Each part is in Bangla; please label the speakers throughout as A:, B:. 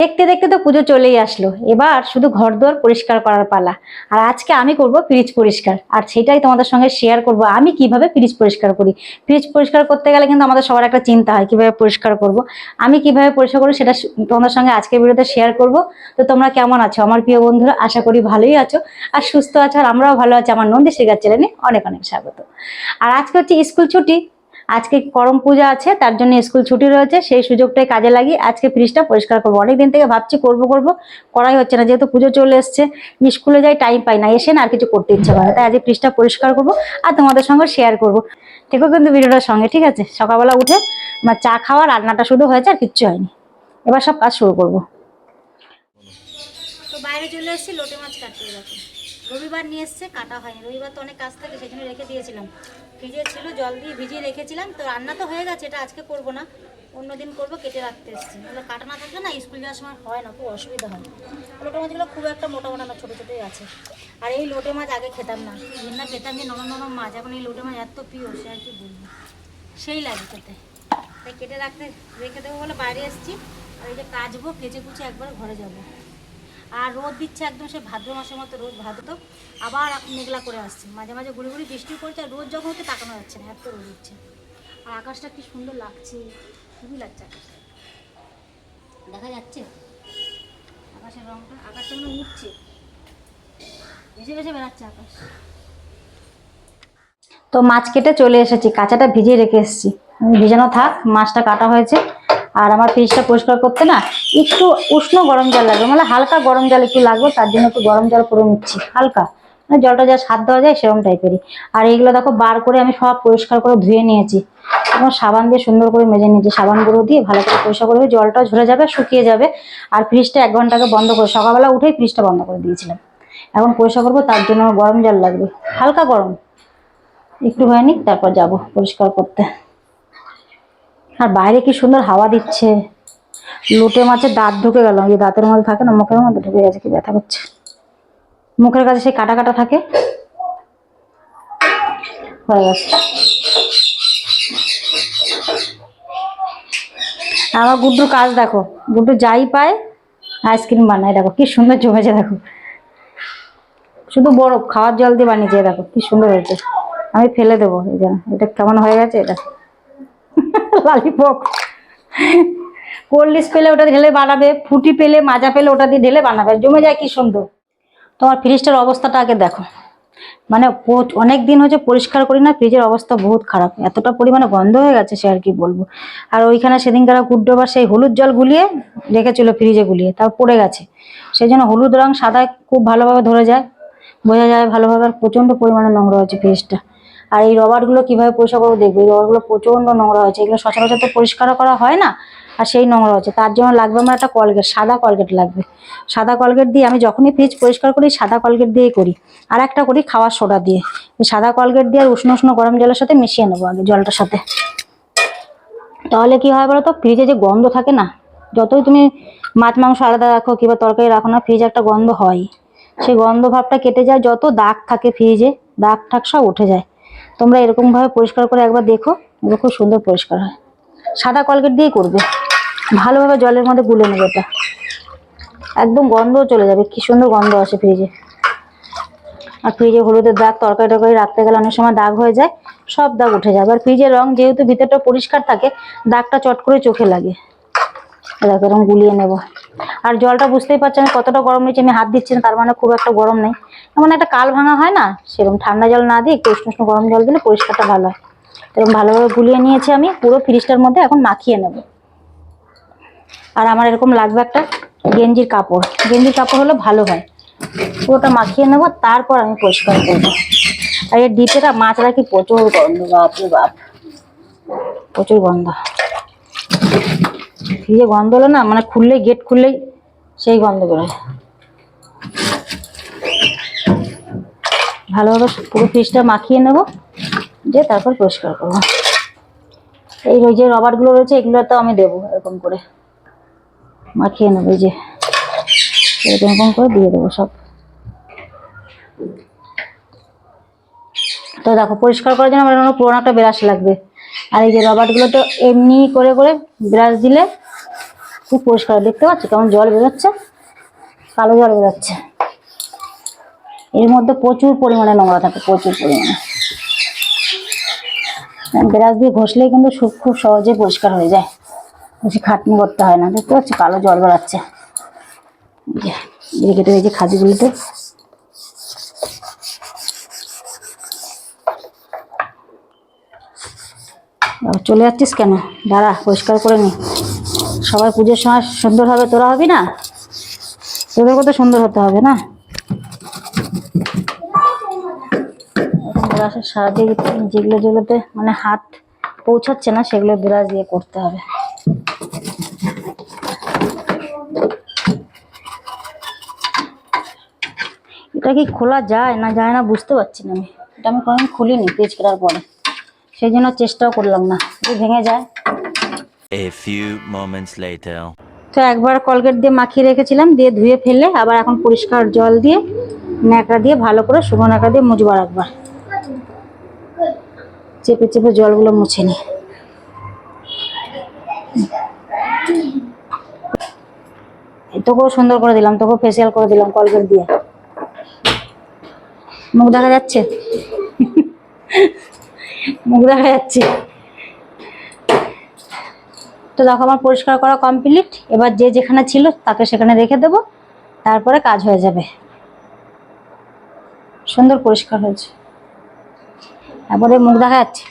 A: দেখতে দেখতে তো পুজো চলেই আসলো। এবার শুধু ঘর দুয়ার পরিষ্কার করার পালা। আর আজকে আমি করব ফ্রিজ পরিষ্কার। আর সেটাই তোমাদের সঙ্গে শেয়ার করব। আমি কীভাবে ফ্রিজ পরিষ্কার করি? ফ্রিজ পরিষ্কার করতে গেলে কিন্তু আমাদের সবার একটা চিন্তা হয়, কীভাবে পরিষ্কার করব? আমি কীভাবে পরিষ্কার করি সেটা তোমাদের সঙ্গে আজকের ভিডিওতে শেয়ার করব। তো তোমরা কেমন আছো? আমার প্রিয় বন্ধুরা, আশা করি ভালোই আছো। আর সুস্থ আছো, আর আমরাও ভালো আছি। আমার নন্দী শিকার চ্যানেলে অনেক অনেক স্বাগত। আর আজকে হচ্ছে স্কুল ছুটি। আজকে করম পূজা আছে, তার জন্য স্কুল ছুটি রয়েছে, সেই সুযোগটাই কাজে লাগিয়ে আজকে ফ্রিজটা পরিষ্কার করব। অনেকদিন থেকে ভাবছি করব করব, করাই হচ্ছে না, যেহেতু পুজো চলে এসছে স্কুলে যাই টাইম পাই না, এসে না আর কিছু করতে ইচ্ছে করে। তাই আজকে ফ্রিজটা পরিষ্কার করব আর তোমাদের সঙ্গে শেয়ার করব। দেখো কিন্তু ভিডিওটার সঙ্গে, ঠিক আছে? সকালবেলা উঠে আমার চা খাওয়া, রান্নাটা শুধু হয়েছে আর কিচ্ছু হয়নি। এবার সব কাজ শুরু করব। তো বাইরে চলে এসেছি, লোটে মাছ কাটতে রবিবার নিয়ে এসছে, কাটা হয়নি। রবিবার তো অনেক কাজ থাকে জন্য রেখে দিয়েছিলাম। ফ্রিজে ছিল, জল দিয়ে ভিজিয়ে রেখেছিলাম। তো রান্না তো হয়ে গেছে, এটা আজকে করব না। অন্যদিন করব, কেটে রাখতে এসেছি। এগুলো কাটা না থাকলে না, স্কুল যাওয়ার সময় হয় না, খুব অসুবিধা হয়। লোটে মাছগুলো খুব একটা মোটা মোটা না, ছোটো ছোটোই আছে। আর এই লোটে মাছ আগে খেতাম না। না খেতাম যে নরম নরম মাছ, এখন এই লোটে মাছ এত প্রিয়, সে আর কি বলব। সেই লাগে খেতে। তাই কেটে রাখতে, রেখে দেবো বলে বাইরে এসেছি। আর এই যে কাচবো, কেচে কুচে একবার ঘরে যাব। আর রোদ দিচ্ছে একদম সে ভাদ্র মাসের মতো রোদ, ভাদ্র তো আবার মেঘলা করে আসছে। মাঝে মাঝে গুড়ি গুড়ি বৃষ্টি পড়ছে, আর রোদ যখন হচ্ছে তাকানো যাচ্ছে না, এত রোদ হচ্ছে আর আকাশটা কি সুন্দর লাগছে, খুবই লাগছে আকাশটা। দেখা যাচ্ছে? আকাশের রংটা আকাশটা মনে উঠছে ভেসে ভেসে বেড়াচ্ছে আকাশ। তো মাছ কেটে চলে এসেছি, কাঁচাটা ভিজিয়ে রেখে এসেছি। ভিজানো থাক, মাছটা কাটা হয়েছে। আর আমার ফ্রিজটা পরিষ্কার করতে না একটু উষ্ণ গরম জল লাগবে মানে হালকা গরম জল একটু লাগবে, তার জন্য একটু গরম জল করে নিচ্ছি, হালকা। মানে জলটা যা স্বাদ দেওয়া যায় সেরকম টাইপেরই আর এইগুলো দেখো বার করে আমি সব পরিষ্কার করে ধুয়ে নিয়েছি। এবং সাবান দিয়ে সুন্দর করে মেজে নিয়েছি, সাবান গুঁড়ো দিয়ে ভালো করে পরিষ্কার করে জলটা ঝরে যাবে, শুকিয়ে যাবে। আর ফ্রিজটা এক ঘন্টাকে বন্ধ করে, সকালবেলা উঠেই ফ্রিজটা বন্ধ করে দিয়েছিলাম। এখন পরিষ্কার করব, তার জন্য গরম জল লাগবে, হালকা গরম। একটু হয়নি, তারপর যাব পরিষ্কার করতে। আর বাইরে কি সুন্দর হাওয়া দিচ্ছে? লোটে মাছের দাঁত ঢুকে গেল। এই দাঁতের মধ্যে থাকে না, মুখের মধ্যে ঢুকে গেছে, কি ব্যথা করছে? মুখের কাছে সেই কাটা কাটা থাকে? হয়ে গেছে। আমার গুড্ডুর কাজ দেখো, গুড্ডু যাই পায়, আইসক্রিম বানায়। দেখো, কি সুন্দর জমেছে, দেখো। শুধু বরফ, খাওয়ার জল দিয়ে বানিয়েছে, দেখো, কি সুন্দর হয়েছে। আমি ফেলে দেবো, এই যেন এটা কেমন হয়ে গেছে এটা লালিপপ কোল্ড ড্রিঙ্কস পেলে ওটা ঢেলে বানাবে, ফুটি পেলে, মাজা পেলে ওটা দিয়ে ঢেলে বানাবে, জমে যায় কি সুন্দর। তোমার ফ্রিজটার অবস্থাটা আগে দেখো। মানে অনেক দিন হচ্ছে পরিষ্কার করি না, ফ্রিজের অবস্থা বহুত খারাপ। এতটা পরিমাণে গন্ধ হয়ে গেছে সে আর কি বলব। আর ওইখানে সেদিন সেদিনকার গুড্ডোবার সেই হলুদ জল গুলিয়ে রেখেছিল ফ্রিজে গুলিয়ে, তাও পড়ে গেছে। সেই জন্য হলুদ রং সাদা খুব ভালোভাবে ধরে যায়। বোঝা যায় ভালোভাবে আর প্রচণ্ড পরিমাণে নোংরা হচ্ছে ফ্রিজটা। আর এই রবারগুলো কীভাবে পরিষ্কার করব দেখব? এই রবারগুলো প্রচণ্ড নোংরা হয়েছে। এগুলো সচরাচর তো পরিষ্কার করা হয় না, আর সেই নোংরা হচ্ছে তার জন্য লাগবে আমার একটা কলগেট সাদা কলগেট লাগবে। সাদা কলগেট দিয়ে আমি যখনই ফ্রিজ পরিষ্কার করি, সাদা কলগেট দিয়েই করি। আর একটা করি খাওয়ার সোডা দিয়ে। সাদা কলগেট দিয়ে আর উষ্ণ উষ্ণ গরম জলের সাথে মিশিয়ে নেব আগে জলটার সাথে। তাহলে কি হয় বলো তো ফ্রিজে যে গন্ধ থাকে না, যতই তুমি মাছ, মাংস আলাদা রাখো কিংবা তরকারি রাখো না ফ্রিজে একটা গন্ধ হয়। সেই গন্ধ ভাবটা কেটে যায়, যত দাগ থাকে ফ্রিজে দাগ ঠাক সব উঠে যায়। তোমরা এরকম ভাবে পরিষ্কার করে একবার দেখো এগুলো খুব সুন্দর পরিষ্কার হয়। সাদা কলগেট দিয়ে করবে। ভালোভাবে জলের মধ্যে গুলে নেবে এটা একদম গন্ধও চলে যাবে, কি সুন্দর গন্ধ আসে ফ্রিজে। আর ফ্রিজে হলুদের দাগ তরকারি টরকারি রাখতে গেলে অনেক সময় দাগ হয়ে যায়, সব দাগ উঠে যাবে। আর ফ্রিজের রং যেহেতু ভিতরটা পরিষ্কার থাকে, দাগটা চট করে চোখে লাগে। দেখো এরকম গুলিয়ে নেব। আর জলটা বুঝতেই পারছি আমি কতটা গরম নিচ্ছি আমি হাত দিচ্ছি না, তার মানে খুব একটা গরম নেই। এমন একটা কাল ভাঙা হয় না, সেরকম ঠান্ডা জল না দিয়ে একটু উষ্ণ উষ্ণ গরম জল দিলে পরিষ্কারটা ভালো হয়। এরকম ভালোভাবে গুলিয়ে নিয়েছি আমি, পুরো ফ্রিজটার মধ্যে এখন মাখিয়ে নেব। আর আমার এরকম লাগবে একটা গেঞ্জির কাপড়। গেঞ্জির কাপড় হলে ভালো হয়। পুরোটা মাখিয়ে নেব, তারপর আমি পরিষ্কার করব। আর এর ডিপেটা মাছ রাখি, প্রচুর গন্ধ বাপরে বাপ। প্রচুর গন্ধ। ফ্রিজে গন্ধ হলো না মানে খুললেই গেট খুললেই সেই গন্ধ বেরোয়। ভালোভাবে পুরো ফ্রিজটা মাখিয়ে নেব, দিয়ে তারপর পরিষ্কার করব। এই ওই যে রবারগুলো রয়েছে, এগুলো তো আমি দেবো এরকম করে। মাখিয়ে নেব যে এরকম এরকম করে দিয়ে দেবো সব। তো দেখো, পরিষ্কার করার জন্য আমার পুরোনো একটা ব্রাশ লাগবে। আর এই যে রবারগুলো তো এমনি করে করে ব্রাশ দিলে খুব পরিষ্কার, দেখতে পাচ্ছ কেমন জল বেরোচ্ছে? কালো জল বেরোচ্ছে। এর মধ্যে প্রচুর পরিমাণে নোংরা থাকে, প্রচুর পরিমাণে। ব্রাশ দিয়ে ঘষলেই কিন্তু খুব সহজে পরিষ্কার হয়ে যায়। বেশি খাটনি করতে হয় না, দেখতে পাচ্ছি কালো জল বেড়াচ্ছে। তো এই যে খাদিগুলিতে। চলে যাচ্ছিস কেন? দাঁড়া, পরিষ্কার করে নি। সবাই পুজোর সময় সুন্দর হবে, তোরা হবি না? তোদের কত সুন্দর হতে হবে না এখন ব্রাশের সাহায্যে যেগুলো যেগুলোতে মানে হাত পৌঁছাচ্ছে না সেগুলো ব্রাশ দিয়ে করতে হবে। এটা কি খোলা যায় না যায় না বুঝতে পারছি না আমি। এটা আমি কোনোদিন খুলিনি পেজ করার পরে। সেই জন্য চেষ্টাও করলাম না। যদি ভেঙে যায়।
B: A few moments later.
A: তো একবার কলগেট দিয়ে মাখিয়ে রেখেছিলাম দিয়ে ধুয়ে ফেলে আবার এখন পরিষ্কার জল দিয়ে ন্যাকড়া দিয়ে ভালো করে শুকনো ন্যাকড়া দিয়ে মুজবার একবার। চেপে চেপে জলগুলো মুছে নি। তোকেও সুন্দর করে দিলাম, তোকেও ফেসিয়াল করে দিলাম কলগেট দিয়ে। মুখ দেখা যাচ্ছে? মুখ দেখা যাচ্ছে? তো দেখো আমার পরিষ্কার করা কমপ্লিট এবার যে যেখানে ছিল তাকে সেখানে রেখে দেব, তারপরে কাজ হয়ে যাবে। সুন্দর পরিষ্কার হয়েছে। তারপরে মুখ দেখা যাচ্ছে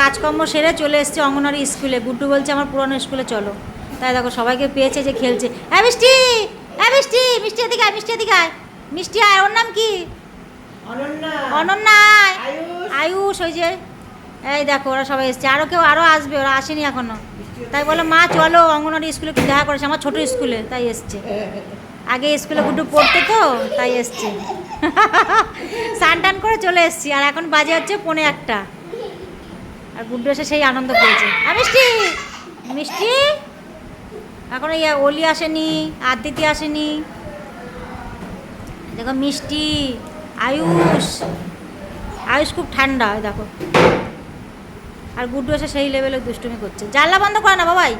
A: কাজকর্ম সেরে চলে এসছে অঙ্গনারী স্কুলে। গুড্ডু বলছে আমার পুরনো স্কুলে চলো। তাই দেখো সবাইকে পেয়েছে যে খেলছে। হ্যাঁ মিষ্টি! হ্যাঁ মিষ্টি! মিষ্টি এদিকে আয় মিষ্টি এদিকে আয়। মিষ্টি আয় ওর নাম কি? অনন্যা। আয়। আয়ুষ। ওই যে। এই দেখো ওরা সবাই এসছে। আরও কেউ আরও আসবে ওরা আসেনি এখনও। তাই বলে মা চলো অঙ্গনওয়াড়ি স্কুলে একটু দেখা করেছে। আমার ছোট স্কুলে। তাই এসছে। আগে স্কুলে গুড্ডু পড়তো তো তাই এসছে। স্নান টান করে চলে এসছি, আর এখন বাজে হচ্ছে পৌনে একটা। আর গুড্ডু এসে সেই আনন্দ পেয়েছে। আর মিষ্টি মিষ্টি? এখন এই অলি আসেনি, আদিতি আসেনি। দেখো মিষ্টি, আয়ুষ। আয়ুষ খুব ঠান্ডা দেখো। আর গুড্ডু এসে সেই লেভেলে দুষ্টুমি করছে। জানলা বন্ধ করে না বাবাই।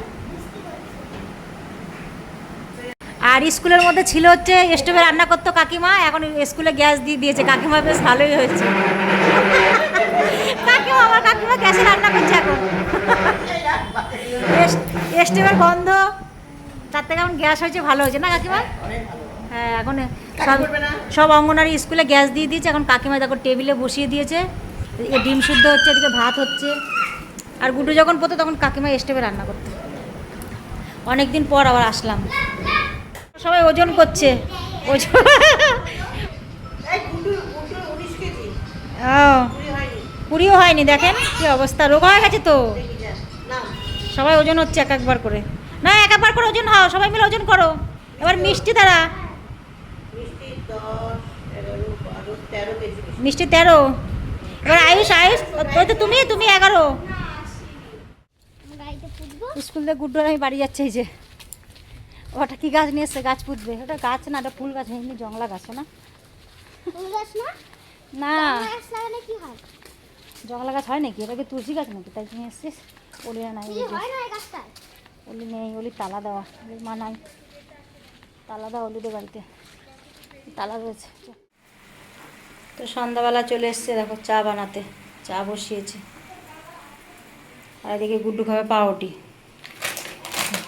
A: আর স্কুলের মধ্যে ছিল হচ্ছে স্টোভে রান্না করতো কাকিমা এখন স্কুলে গ্যাস দিয়ে দিয়েছে। কাকিমা বেশ ভালোই হয়েছে। কাকিমা আমার কাকিমা গ্যাসে রান্না করছে এখন। স্টোভের গন্ধ তার থেকে এখন গ্যাস হয়েছে ভালো হয়েছে না কাকিমা? হ্যাঁ এখন সব সব অঙ্গনারী স্কুলে গ্যাস দিয়ে দিয়েছে এখন কাকিমা দেখো টেবিলে বসিয়ে দিয়েছে। ডিম সিদ্ধ হচ্ছে এদিকে ভাত হচ্ছে। আর গুড্ডু যখন পড়তো তখন কাকিমা স্টোভে রান্না করতো। অনেক দিন পর আবার আসলাম। সবাই ওজন করছে। ওজন ও কুড়িও হয়নি দেখেন কি অবস্থা। রোগ হয়ে গেছে তো। সবাই ওজন হচ্ছে এক একবার করে। না এক একবার করে ওজন হও সবাই মিলে ওজন করো। এবার মিষ্টি দ্বারা মিষ্টি তেরো এবার আয়ুষ আয়ুষ ওই তো তুমি তুমি এগারো। স্কুল থেকে গুড্ডু আর আমি বাড়ি যাচ্ছে এই যে। ওটা কি গাছ নিয়ে এসছে? গাছ পুঁতবে। ওটা গাছ না ওটা ফুল গাছ। এমনি জংলা গাছ না?
C: ফুল গাছ না?
A: না।
C: গাছ কি হয়?
A: জংলা গাছ হয় নাকি? ওটা কি তুলসী গাছ নাকি? তাই নিয়ে এসছিস? ওলি নাই ওলি নেই ওলি তালা দেওয়া। মা নাই। তালা দেওয়া ওলিদের বাড়িতে। তালা রয়েছে। তো সন্ধ্যাবেলা চলে এসছে দেখো চা বানাতে। চা বসিয়েছে। আর এদিকে গুড্ডু খাবে পাউরুটি।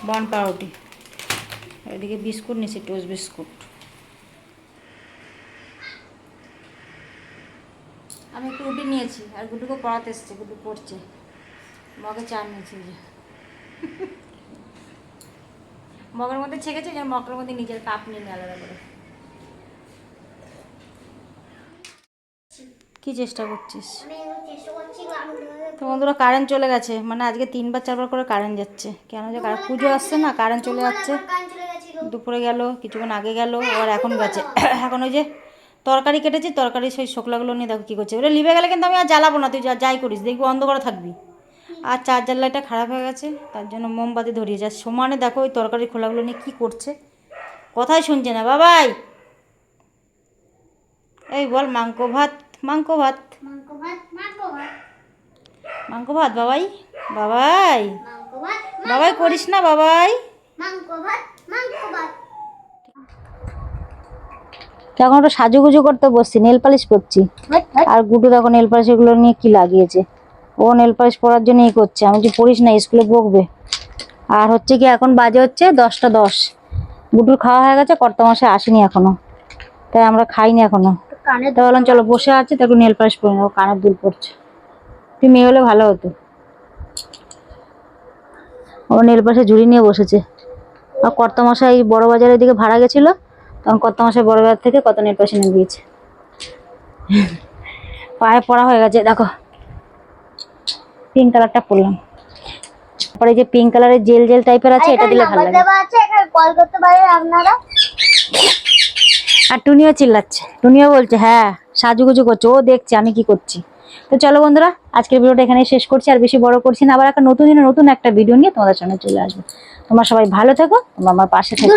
A: বন পাউরুটি। আর এদিকে বিস্কুট নিয়েছি টোস্ট বিস্কুট। আমি একটু রুটি নিয়েছি আর গুড্ডুকে পড়াতে এসছে গুড্ডু পড়ছে। মগে চা নিয়েছি যে। মগের মধ্যে ছেঁকেছে যে মগের মধ্যে নিজের কাপ নিয়ে নিয়ে আলাদা করে। কি চেষ্টা করছিস?
C: আমি এখন চেষ্টা করছি আমি
A: তো বন্ধুরা কারেন্ট চলে গেছে। মানে আজকে তিনবার চারবার করে কারেন্ট যাচ্ছে। কেন যে পুজো আসছে না কারেন্ট চলে যাচ্ছে। দুপুরে গেল কিছুক্ষণ আগে গেল আবার এখন গেছে এখন ওই যে তরকারি কেটেছি তরকারি সেই শোকলাগুলো নিয়ে দেখো কী করছে। ওটা লিভে গেলে কিন্তু আমি আর জ্বালাবো না তুই যা যাই করিস দেখবি অন্ধকারে থাকবি। আর চার্জার লাইটটা খারাপ হয়ে গেছে তার জন্য মোমবাতি ধরিয়ে যা। সমানে দেখো ওই তরকারি খোলাগুলো নিয়ে কী করছে। কথাই শুনছে না বাবাই! এই বল মাংস ভাত মাংস ভাত।
C: মাংস ভাত
A: বাবাই বাবাই। বাবাই করিস না বাবাই।
C: মাংস ভাত
A: তখন একটু সাজুগুজু করতে বসছি নেল পালিশ করছি। আর গুডু দেখো নেল পালিশ এগুলো নিয়ে কি লাগিয়েছে। ও নেল পালিশ পরার জন্য ই করছে আমি যে পড়িস না স্কুলে বকবে। আর হচ্ছে কি এখন বাজে হচ্ছে দশটা দশ। গুডুর খাওয়া হয়ে গেছে কর্তা মাসে আসেনি এখনও। তাই আমরা খাইনি এখনও।
C: কানে
A: তাই বললাম চলো বসে আছে তো একটু নেল পালিশ পরে নেব কানের দুল পড়ছে। তুই মেয়ে হলে ভালো হতো। ও নেল পাশে ঝুড়ি নিয়ে বসেছে। আর কর্তামশাই বড় বাজারের দিকে ভাড়া গেছিল, তখন কর্তা মশাই বড় বাজার থেকে কত নেট পাশে নিয়ে দিয়েছে পায়ে পড়া হয়ে গেছে, দেখো। পিঙ্ক কালারটা পরলাম। তারপরে যে পিঙ্ক কালারের জেল জেল টাইপের আছে, এটা দিলে ভালো লাগে। আর টুনিও চিল্লাচ্ছে। টুনিও বলছে হ্যাঁ সাজুগুজু করছে, ও দেখছে, আমি কি করছি? তো চলো বন্ধুরা, আজকের ভিডিওটা এখানে শেষ করছি। আর বেশি বড় করছি না, আবার একটা নতুন নতুন একটা ভিডিও নিয়ে তোমাদের সামনে চলে আসব। তোমরা সবাই ভালো থাকো, তোমরা আমার পাশে থেকো।